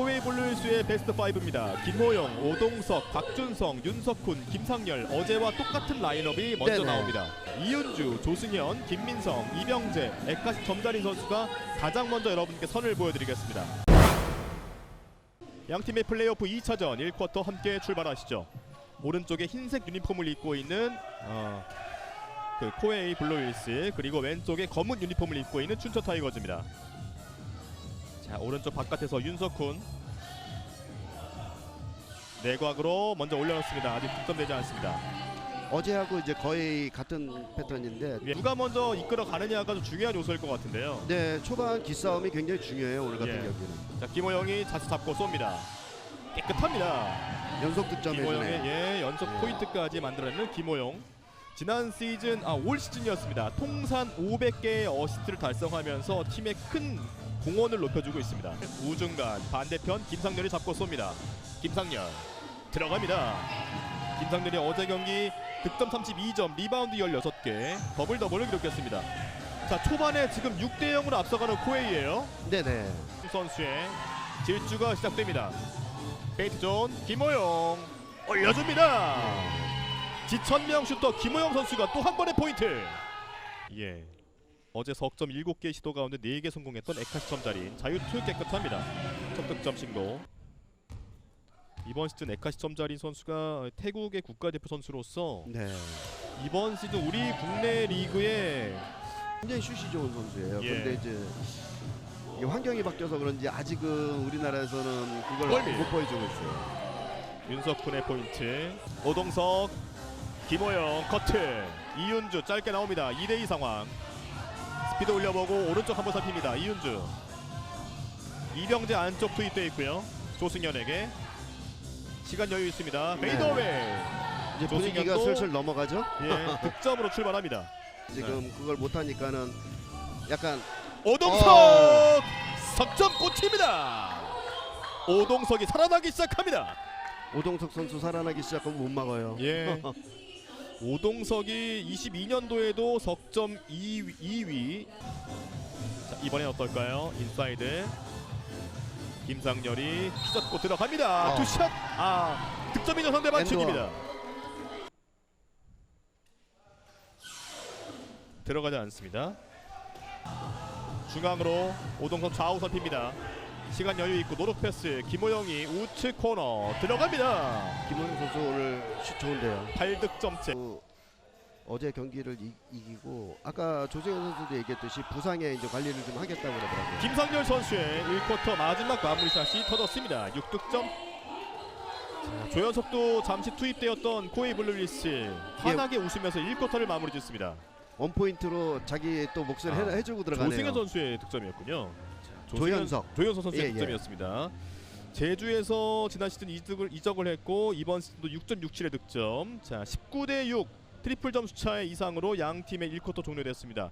코웨이 블루일스의 베스트 5입니다. 김호영, 오동석, 박준성, 윤석훈, 김상열 어제와 똑같은 라인업이 먼저 네네. 나옵니다. 이윤주, 조승현, 김민성, 이병재, 에카시 점자린 선수가 가장 먼저 여러분께 선을 보여드리겠습니다. 양 팀의 플레이오프 2차전 1쿼터 함께 출발하시죠. 오른쪽에 흰색 유니폼을 입고 있는 어, 그 코웨이 블루일스 그리고 왼쪽에 검은 유니폼을 입고 있는 춘천 타이거즈입니다. 자 오른쪽 바깥에서 윤석훈 내곽으로 먼저 올려놓습니다. 아직 득점 되지 않습니다. 어제하고 이제 거의 같은 패턴인데 예, 누가 먼저 이끌어 가느냐가 좀 중요한 요소일 것 같은데요. 네 초반 기싸움이 굉장히 중요해요 오늘 같은 예. 경기는 자 김호영이 자세 잡고 쏩니다. 깨끗합니다. 연속 득점 김호영의 예, 연속 예. 포인트까지 만들어내는 김호영. 지난 시즌 아 올 시즌이었습니다. 통산 500개의 어시스트를 달성하면서 팀의 큰 공헌을 높여주고 있습니다. 우중간 반대편 김상렬이 잡고 쏩니다. 김상렬 들어갑니다. 김상렬이 어제 경기 득점 32점, 리바운드 16개, 더블 더블을 기록했습니다. 자 초반에 지금 6대 0으로 앞서가는 코웨이예요. 네네 선수의 질주가 시작됩니다. 페이트 존 김호영 올려줍니다. 지천명 슈터 김호영 선수가 또 한 번의 포인트. 예. 어제 석점 7개 시도 가운데 4개 성공했던 에카시 점자린 자유투 깨끗합니다. 첫 득점 신고. 이번 시즌 에카시 점자린 선수가 태국의 국가대표 선수로서 네 이번 시즌 우리 국내 리그에 굉장히 슛이 좋은 선수예요 예. 그런데 이제 이 환경이 바뀌어서 그런지 아직은 우리나라에서는 그걸 멀리. 못 보여주고 있어요 윤석훈의 포인트 오동석 김호영 커트 이윤주 짧게 나옵니다 2대2 상황 스피드 올려보고 오른쪽 한번 살핍니다. 이윤주. 이병재 안쪽 투입되어 있고요. 조승현에게 시간 여유 있습니다. 네. 페이더웨이. 이제 분위기가 슬슬 넘어가죠? 예, 득점으로 출발합니다. 지금 네. 그걸 못하니까는 약간 오동석! 어. 석점 꽂힙니다. 오동석이 살아나기 시작합니다. 오동석 선수 살아나기 시작하면 못 막아요. 예. 오동석이 22년도에도 석점 2위. 2위. 자, 이번엔 어떨까요? 인사이드. 김상열이 휘젓고 들어갑니다. 어. 투샷. 아, 득점이죠 상대방. 슛입니다. 들어가지 않습니다. 중앙으로 오동석 좌우 선핍니다. 시간 여유 있고 노력 패스 김호영이 우측 코너 들어갑니다. 김호영 선수 오늘 슛 좋은데요 8득점째. 그 어제 경기를 이, 기고 아까 조재현 선수도 얘기했듯이 부상에 이제 관리를 좀 하겠다고 그러더라고요. 김상열 선수의 1쿼터 마지막 마무리샷이 터졌습니다. 6득점. 자, 조현석도 잠시 투입되었던 코웨이 블루리스 환하게 웃으면서 1쿼터를 마무리 짓습니다. 원 포인트로 자기 또 몫을 아, 해, 해주고 들어가네요. 조승현 선수의 득점이었군요. 자, 조현석. 조현석 선수의 예, 예. 득점이었습니다. 제주에서 지난 시즌 이적을, 이적을 했고 이번 시즌도 6.67의 득점. 자, 19대 6 트리플 점수 차의 이상으로 양 팀의 1쿼터 종료됐습니다.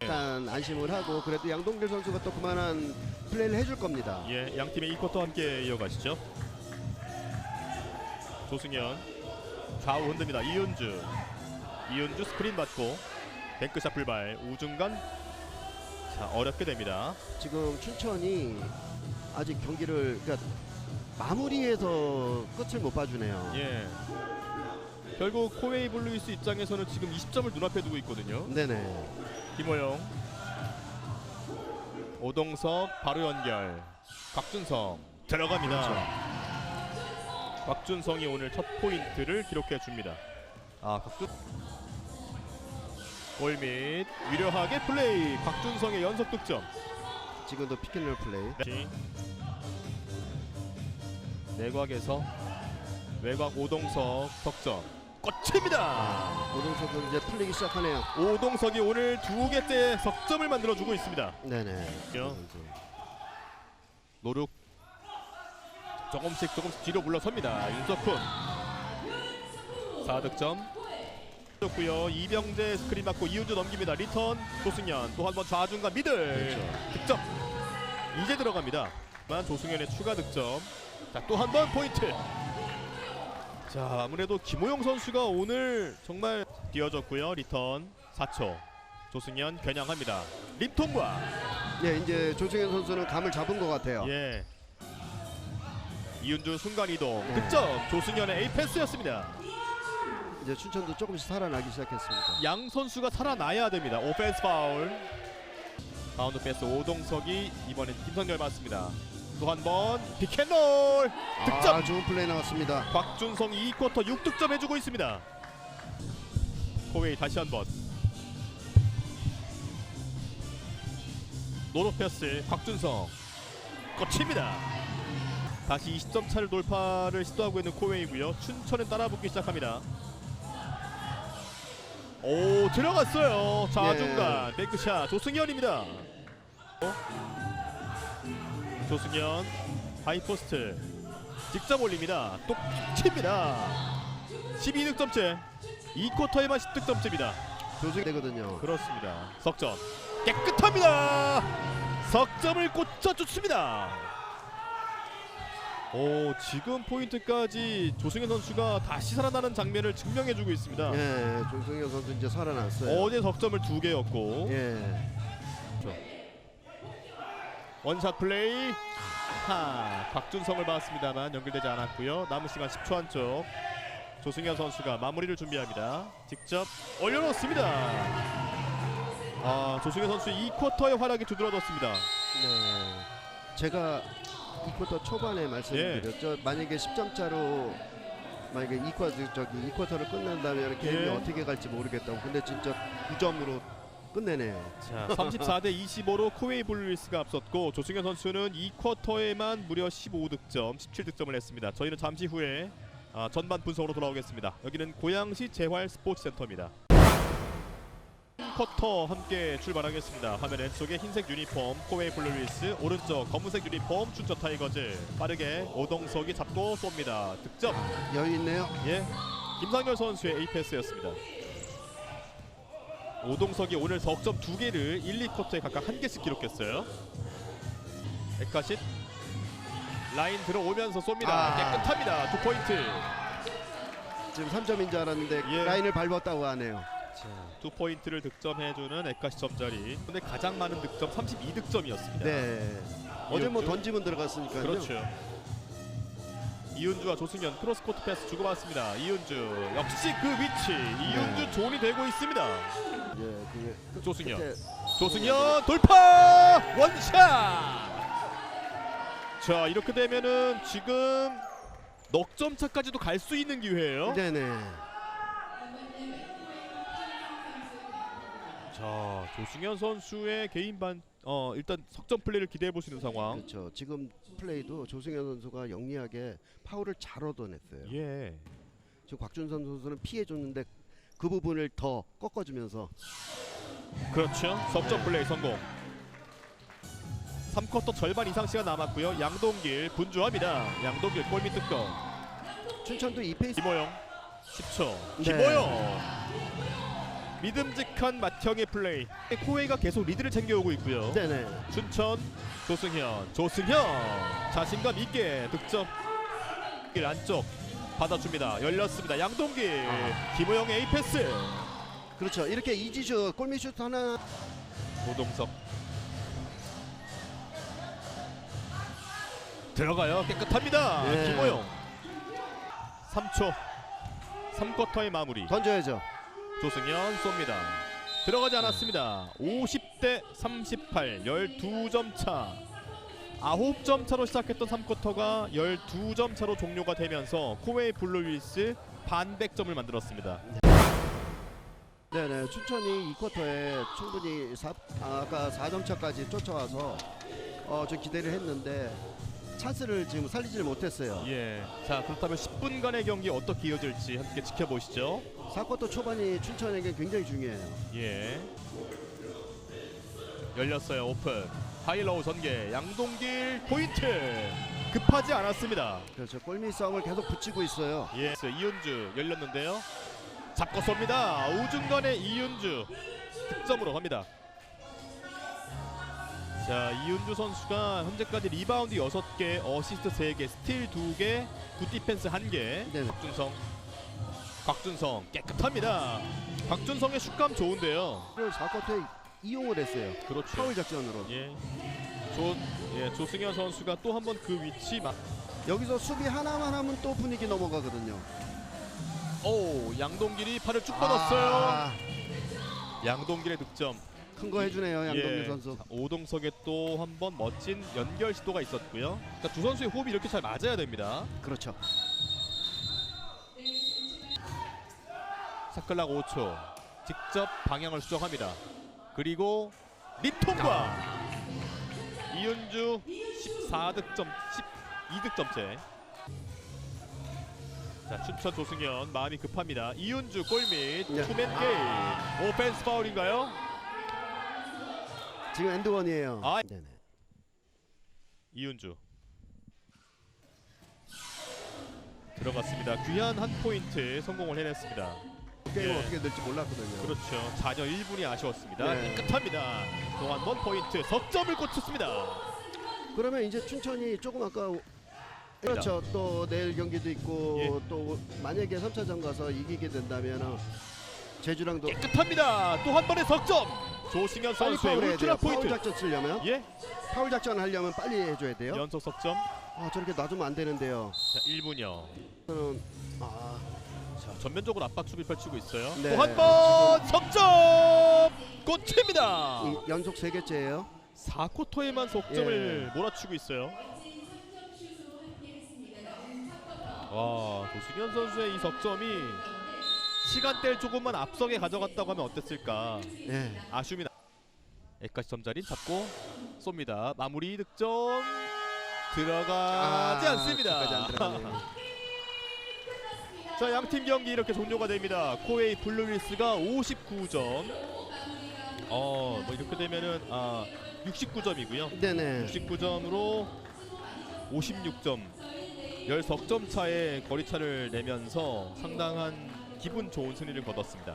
일단 안심을 하고 그래도 양동길 선수가 또 그만한 플레이를 해줄 겁니다. 예, 양 팀의 2쿼터 함께 이어가시죠. 조승현 좌우 흔듭니다. 이윤주 이윤주 스크린 받고 뱅크샷 불발 우중간 자 어렵게 됩니다. 지금 춘천이 아직 경기를 그러니까 마무리해서 끝을 못 봐주네요. 예. 결국 코웨이 블루이스 입장에서는 지금 20점을 눈앞에 두고 있거든요. 네네. 김호영 오동석 바로 연결 곽준성 들어갑니다. 그렇죠. 곽준성이 오늘 첫 포인트를 기록해 줍니다. 아 곽준 골밑 위려하게 플레이 곽준성의 연속 득점. 지금도 피켓롤 플레이. 네. 내곽에서 외곽 오동석 석점 꽂힙니다. 오동석은 이제 풀리기 시작하네요. 오동석이 오늘 두 개째 석점을 만들어 주고 있습니다. 네네. 그렇죠. 노룩 조금씩 조금씩 뒤로 물러섭니다. 윤석훈 4득점 좋고요. 이병재 스크린 맞고 이윤주 넘깁니다. 리턴 조승현 또 한 번 좌중간 미들 그렇죠. 득점 이제 들어갑니다. 만 조승현의 추가 득점 자또 한 번 포인트 자 아무래도 김호영 선수가 오늘 정말 뛰어졌고요. 리턴 4초 조승현 겨냥합니다. 림통과 예, 이제 조승현 선수는 감을 잡은 것 같아요. 예. 이윤주 순간 이동 네. 득점 조승현의 A 패스였습니다. 이제 춘천도 조금씩 살아나기 시작했습니다. 양 선수가 살아나야 됩니다. 오펜스 파울. 바운드 패스 오동석이 이번엔 김성열 맞습니다. 또 한번 피켓롤 득점. 아, 좋은 플레이 나왔습니다. 곽준성 2쿼터 6득점 해주고 있습니다. 코웨이 다시 한 번. 노로 패스 곽준성 꽂힙니다. 다시 20점 차를 돌파를 시도하고 있는 코웨이고요. 춘천은 따라붙기 시작합니다. 오 들어갔어요. 좌중간 백크샷 조승현입니다. 어? 조승현 하이포스트 직접 올립니다. 또 칩니다. 12득점째. 2쿼터에만 10득점째입니다. 조승현 되거든요. 그렇습니다. 석점 깨끗합니다. 석점을 꽂아 줬습니다. 오 지금 포인트까지 조승현 선수가 다시 살아나는 장면을 증명해주고 있습니다. 예, 조승현 선수 이제 살아났어요. 어제 석점을 두 개였고 예. 원샷 플레이 하 곽준성을 받았습니다만 연결되지 않았고요. 남은 시간 10초 안쪽 조승현 선수가 마무리를 준비합니다. 직접 올려놓습니다. 아 조승현 선수 2쿼터의 활약이 두드러졌습니다. 네. 제가 이 쿼터 초반에 말씀드렸죠. 만약에 10점 차로 만약에 이 쿼터 저기 이 쿼터를 끝낸다면 게임이 예. 어떻게 갈지 모르겠다고. 근데 진짜 9점으로 끝내네요. 자 34대 25로 코웨이 블루리스가 앞섰고 조승현 선수는 2쿼터에만 무려 15득점, 17득점을 했습니다. 저희는 잠시 후에 아, 전반 분석으로 돌아오겠습니다. 여기는 고양시 재활 스포츠센터입니다. 쿼터 함께 출발하겠습니다. 화면 왼쪽에 흰색 유니폼 코웨이 블루리스, 오른쪽 검은색 유니폼 춘천 타이거즈. 빠르게 오동석이 잡고 쏩니다. 득점. 여유 있네요. 예, 김상열 선수의 A 패스였습니다. 오동석이 오늘 석점 두 개를 1, 2쿼터에 각각 한 개씩 기록했어요. 에카십 라인 들어오면서 쏩니다. 아. 깨끗합니다. 두 포인트. 지금 3점인 줄 알았는데 예. 라인을 밟았다고 하네요. 두 포인트를 득점해주는 에카시 점짜리. 근데 가장 많은 득점 32득점이었습니다. 네. 어제 뭐. 던지면 들어갔으니까요. 그렇죠. 이윤주와 조승현 크로스 코트 패스 주고받습니다. 이윤주 역시 그 위치. 이윤주 네. 존이 되고 있습니다. 예, 그게 끝- 조승현. 끝에 조승현 돌파 원샷 자 이렇게 되면은 지금 넉점 차까지도 갈 수 있는 기회예요 네네. 자 조승현 선수의 개인 반 어 일단 석점 플레이를 기대해 보시는 상황. 그렇죠. 지금 플레이도 조승현 선수가 영리하게 파울을 잘 얻어냈어요. 예. 지금 곽준선 선수는 피해 줬는데 그 부분을 더 꺾어주면서. 그렇죠. 석점 플레이 성공. 3쿼터 절반 이상 시간 남았고요. 양동길 분주합니다. 양동길 골밑 득점. 춘천도 이 페이스 김호영. 10초. 네. 김호영 믿음직한 맏형의 플레이. 코웨이가 계속 리드를 챙겨오고 있고요. 네네. 춘천 조승현. 조승현! 자신감 있게 득점. 길 안쪽 받아줍니다. 열렸습니다. 양동길 아. 김호영의 A 패스. 그렇죠. 이렇게 이지슛 골밑슛 하나. 오동석. 들어가요. 깨끗합니다. 네. 김호영. 3초. 3쿼터의 마무리. 던져야죠. 조승현 쏩니다. 들어가지 않았습니다. 50대 38, 12점 차. 9점 차로 시작했던 3쿼터가 12점 차로 종료가 되면서 코웨이 블루윌스 반백점을 만들었습니다. 네네. 춘천이 이 쿼터에 충분히 사, 아까 4점 차까지 쫓아와서 어, 좀 기대를 했는데 찬스를 지금 살리질 못했어요. 예. 자, 그렇다면 10분간의 경기 어떻게 이어질지 함께 지켜보시죠. 4쿼터 초반이 춘천에게 굉장히 중요해요. 예. 열렸어요. 오픈. 하이로우 전개. 양동길 포인트. 급하지 않았습니다. 그렇죠. 골밑 싸움을 계속 붙이고 있어요. 예, 이윤주 열렸는데요. 잡고 쏩니다. 우중간의 이윤주 득점으로 갑니다. 자, 이윤주 선수가 현재까지 리바운드 6개, 어시스트 3개, 스틸 2개, 굿 디펜스 1개. 네. 곽준성. 곽준성 깨끗합니다. 박준성의 슛감 좋은데요. 그걸 4쿼터에 이용을 했어요. 그렇죠. 파울 작전으로. 예. 조, 예, 조승현 선수가 또 한 번 그 위치 막. 여기서 수비 하나만 하면 또 분위기 넘어가거든요. 오, 양동길이 팔을 쭉 뻗었어요. 아, 양동길의 득점. 큰 거 해주네요 양동근 예. 선수. 자, 오동석의 또 한 번 멋진 연결 시도가 있었고요. 그러니까 두 선수의 호흡이 이렇게 잘 맞아야 됩니다. 그렇죠. 사클락 5초. 직접 방향을 수정합니다. 그리고 리통과 이윤주 14득점 12득점째. 자 춘천 조승현 마음이 급합니다. 이윤주 골밑 네. 투맨 게임 오펜스 파울인가요? 지금 엔드원이에요. 아. 네네. 이윤주 들어갔습니다. 귀한 한 포인트 성공을 해냈습니다. 게임은 예. 어떻게 될지 몰랐거든요. 그렇죠. 잔여 1분이 아쉬웠습니다. 네. 깨끗합니다. 또 한 번 포인트 석점을 꽂혔습니다. 그러면 이제 춘천이 조금 아까 그렇죠. 또 내일 경기도 있고 예. 또 만약에 3차전 가서 이기게 된다면 제주랑도 깨끗합니다. 또 한 번의 석점. 조승현 빨리 선수의 파울 해야 울트라 돼요. 파울 포인트. 작전 쓰려면 예, 파울 작전 하려면 빨리 해줘야 돼요. 연속 석점. 아 저렇게 놔두면 안 되는데요. 자, 1분여. 저는 아 자, 전면적으로 압박 수비 펼치고 있어요. 네. 또 한 번 석점 꽂힙니다. 이 연속 세 개째예요. 4쿼터에만 석점을 예. 몰아치고 있어요. 와, 조승현 선수의 이 석점이 시간대를 조금만 앞서게 가져갔다고 하면 어땠을까? 네. 아쉬움이 나. 에까지 점자리 잡고 쏩니다. 마무리 득점 들어가지 아, 않습니다. 끝까지 안 들어가네요. 자, 양 팀 경기 이렇게 종료가 됩니다. 코웨이 블루윌스가 59점. 어, 뭐 이렇게 되면은 아, 69점이고요. 네네. 69점으로 56점 10석점 차의 거리차를 내면서 상당한 기분 좋은 승리를 거뒀습니다.